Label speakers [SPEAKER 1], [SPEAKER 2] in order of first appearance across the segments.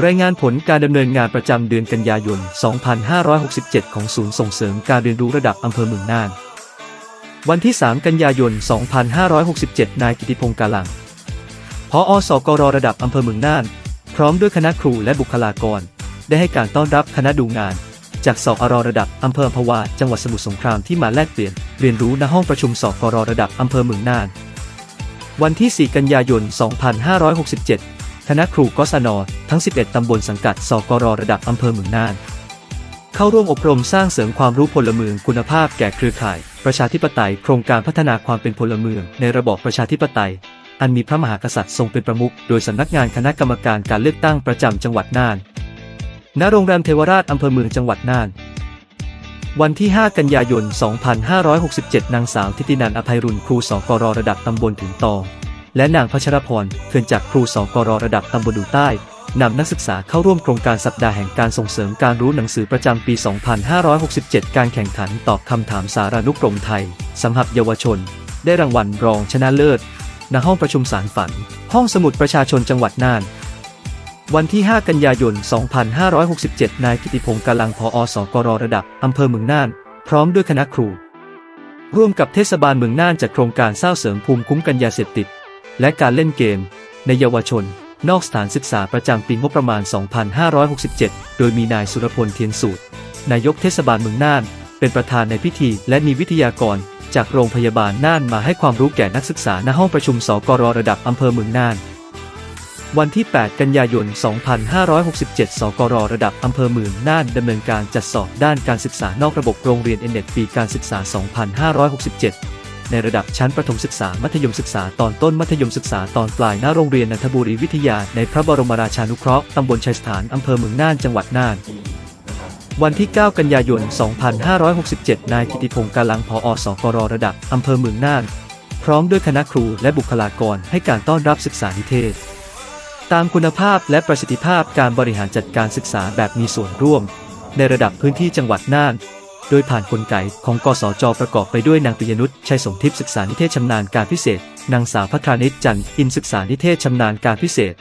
[SPEAKER 1] รายงานผลการดำเนินงานประจำเดือนกันยายน 2567 ของศูนย์ส่งเสริมการเรียนรู้ระดับอำเภอเมืองน่าน วันที่ 3 กันยายน 2567 นายกิติพงศ์กาลัง พออสกรระดับอำเภอเมืองน่าน พร้อมด้วยคณะครูและบุคลากร ได้ให้การต้อนรับคณะดูงาน จากสอรระดับอำเภอพวาจังหวัดสมุทรสงครามที่มาแลกเปลี่ยนเรียนรู้ณห้องประชุมสกรระดับอำเภอเมืองน่าน วันที่ 4 กันยายน 2567 คณะครูกศนทั้ง 11 ตำบลสังกัดสกรระดับอำเภอเมืองน่าน เข้าร่วมอบรมสร้างเสริมความรู้พลเมืองคุณภาพแก่เครือข่าย ประชาธิปไตยโครงการพัฒนาความเป็นพลเมืองในระบอบประชาธิปไตย อันมีพระมหากษัตริย์ทรงเป็นประมุขโดยสำนักงานคณะกรรมการการเลือกตั้งประจำจังหวัดน่าน ณ โรงแรมเทวราชอำเภอเมืองจังหวัดน่านวันที่ 5 กันยายน 2567 นางสาวทิตินันอภัยรุณครูสกรระดับตำบลถึงตอง และนางพัชรพรเขื่อนจากครูสกรระดับตำบลดูใต้นำนักศึกษาเข้าร่วมโครงการสัปดาห์แห่งการส่งเสริมการรู้หนังสือประจำปี 2567 การแข่งขันตอบคำถามสารานุกรมไทยสำหรับเยาวชน ได้รางวัลรองชนะเลิศ ณ ห้องประชุมสารฝัน ห้องสมุดประชาชนจังหวัดน่าน วันที่ 5 กันยายน 2567 นายกิติพงศ์กาลังพออสกรระดับอำเภอเมืองน่าน พร้อมด้วยคณะครู ร่วมกับเทศบาลเมืองน่านจัดโครงการสร้างเสริมภูมิคุ้มกันยาเสพติด และการเล่นเกม ในเยาวชน นอกสถานศึกษาประจำปีงบประมาณ 2567 โดยมีนายสุรพลเทียนสูตร นายกเทศบาลเมืองน่าน เป็นประธานในพิธี และมีวิทยากร จากโรงพยาบาลน่านมาให้ความรู้แก่นักศึกษาณห้องประชุมสกรระดับอำเภอเมืองน่าน วันที่ 8 กันยายน 2567 สกรระดับอำเภอเมืองน่านดำเนินการจัดสอบด้านการศึกษานอกระบบโรงเรียนเอเน็ตปีการศึกษา 2567 ในระดับชั้นประถมศึกษามัธยมศึกษาตอนต้นมัธยมศึกษาตอนปลายณโรงเรียนนันทบุรีวิทยาในพระบรมราชานุเคราะห์ตำบลชัยสถานอำเภอเมืองน่านจังหวัดน่านวันที่ 9 กันยายน 2567 นายกิติพงศ์กาลังพออสกรระดับ อำเภอเมืองน่าน พร้อมด้วยคณะครูและบุคลากรให้การต้อนรับศึกษานิเทศ ตามคุณภาพและประสิทธิภาพการบริหารจัดการศึกษาแบบมีส่วนร่วม ในระดับพื้นที่จังหวัดน่าน โดยผ่านกลไกของกสจประกอบไปด้วยนางปิยนุชชัยสมทิพย์ศึกษานิเทศชำนาญการพิเศษ นางสาวพัทรานิจจันทร์อินศึกษานิเทศชำนาญการพิเศษ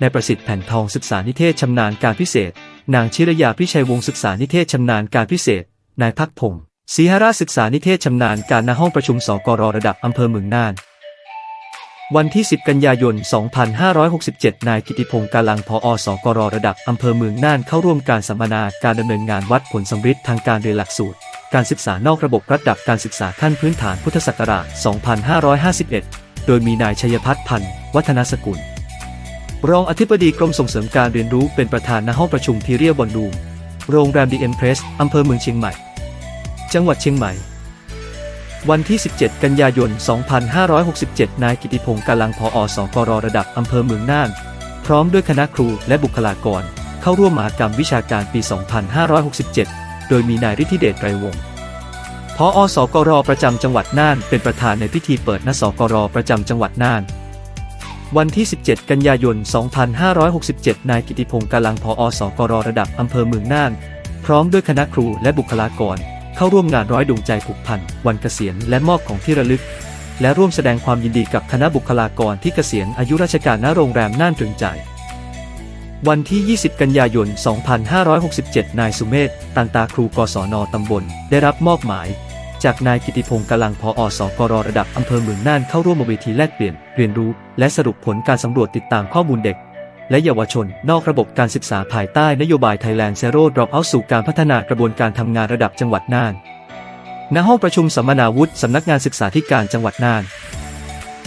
[SPEAKER 1] นายประสิทธิ์แผ่นทองศึกษานิเทศชำนาญการพิเศษ นางชิรยาพิชัยวงศ์ศึกษานิเทศชำนาญการพิเศษ นายพักพงศ์ศรีหราชศึกษานิเทศชำนาญการณห้องประชุมสกรระดับอำเภอเมืองน่าน วันที่ 10 กันยายน 2567 นายกิติพงศ์กาลังพออสกรระดับอำเภอเมืองน่านเข้าร่วมการสัมมนาการดำเนินงานวัดผลสำฤทธิ์ทางการเรียนหลักสูตร การศึกษานอกระบบระดับการศึกษาขั้นพื้นฐานพุทธศักราช 2551 โดยมีนายชัยพัฒน์พันธ์วัฒนสกุล รองอธิบดีกรมส่งเสริมการเรียนรู้เป็นประธานณห้องประชุมทีเรียบอลลูมโรงแรมดีเอ็มเพรสอำเภอเมืองเชียงใหม่ จังหวัดเชียงใหม่ วันที่ 17 กันยายน 2567 นายกิติพงศ์กาลังพออสกรระดับอำเภอเมืองน่าน พร้อมด้วยคณะครูและบุคลากร เข้าร่วมมหกรรมวิชาการปี 2567 โดยมีนายฤทธิเดชไกรวงศ์พออสกรประจำจังหวัดน่านเป็นประธานในพิธีเปิดณสกรประจำจังหวัดน่าน วันที่ 17 กันยายน 2567 นายกิติพงศ์กาลังพออสกรระดับอำเภอเมืองน่าน พร้อมด้วยคณะครูและบุคลากร เข้าร่วมงานร้อยดวงใจผูกพัน วันเกษียณและมอบของที่ระลึก และร่วมแสดงความยินดีกับคณะบุคลากรที่เกษียณอายุราชการณโรงแรมน่านตรึงใจ วันที่ 20 กันยายน 2567 นายสุเมธตันตาครูกศนตำบล ได้รับมอบหมาย จากนายกิติพงศ์กำลังพออสกรระดับอำเภอเมืองน่านเข้าร่วมเวทีแลกเปลี่ยนเรียนรู้ และสรุปผลการสำรวจติดตามข้อมูลเด็ก และเยาวชน นอกระบบการศึกษาภายใต้นโยบาย Thailand Zero Dropout สู่การพัฒนากระบวนการทำงานระดับจังหวัดน่าน ณ ห้องประชุมสัมมนาวุฒิสำนักงานศึกษาธิการจังหวัดน่าน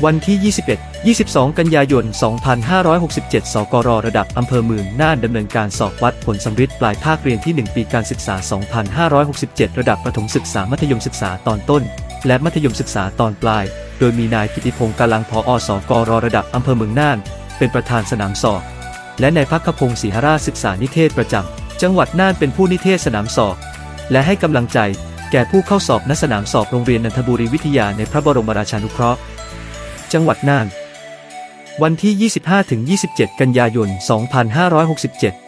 [SPEAKER 1] วันที่ 21 22 กันยายน 2567 สกรระดับอำเภอเมืองน่านดำเนินการสอบวัดผลสำฤทธิ์ปลายภาคเรียนที่ 1 ปีการศึกษา 2567 ระดับประถมศึกษามัธยมศึกษาตอนต้น และมัธยมศึกษาตอนปลาย โดยมีนายกิติพงศ์กาลังพออสกรระดับอำเภอเมืองน่าน เป็นประธานสนามสอบ และนายพักขพงศ์ศรีหราชศึกษานิเทศประจำจังหวัดน่านเป็นผู้นิเทศสนามสอบ และให้กำลังใจแก่ผู้เข้าสอบณสนามสอบโรงเรียนนันทบุรีวิทยาในพระบรมราชานุเคราะห์ จังหวัดน่าน วันที่ 25-27 กันยายน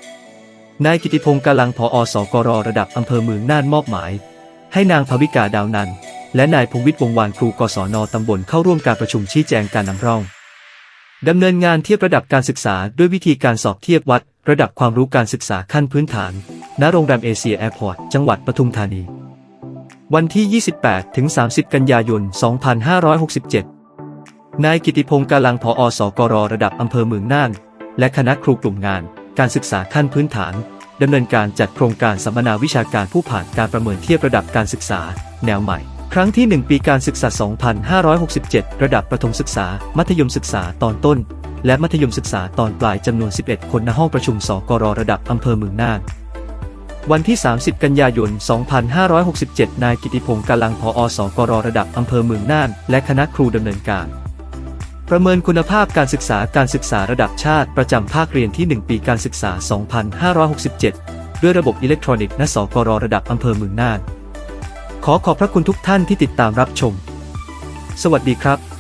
[SPEAKER 1] 2567 นายกิติพงศ์กาลังพออสกรระดับอำเภอเมืองน่านมอบหมาย ให้นางภวิกาดาวนันและนายพงวิทย์วงวานครูกศนตำบลเข้าร่วมการประชุมชี้แจงการนำร่อง ดำเนินงานเทียบระดับการศึกษาด้วยวิธีการสอบเทียบวัด ระดับความรู้การศึกษาขั้นพื้นฐาน ณ โรงแรมเอเชียแอร์พอร์ต จังหวัดปทุมธานี วันที่ 28 ถึง 30 กันยายน 2567 นายกิติพงศ์กาลังผอสกรระดับอำเภอเมืองน่าน และคณะครูกลุ่มงาน การศึกษาขั้นพื้นฐานดำเนินการจัดโครงการสัมมนาวิชาการผู้ผ่านการประเมินเทียบระดับการศึกษา แนวใหม่ ครั้งที่ 1 ปีการศึกษา 2567 ระดับประถมศึกษา มัธยมศึกษาตอนต้น และมัธยมศึกษาตอนปลายจำนวน 11 คนณห้องประชุมสกรระดับอำเภอเมืองน่านวันที่ 30 กันยายน 2567 นายกิติพงศ์กาลังพอสกรระดับอำเภอเมืองน่าน และคณะครูดำเนินการ ประเมินคุณภาพการศึกษาการศึกษาระดับชาติประจำภาคเรียนที่ 1 ปีการศึกษา 2567 ด้วยระบบอิเล็กทรอนิกส์ณสกรระดับอำเภอเมืองน่าน ขอขอบพระคุณทุกท่านที่ติดตามรับชม สวัสดีครับ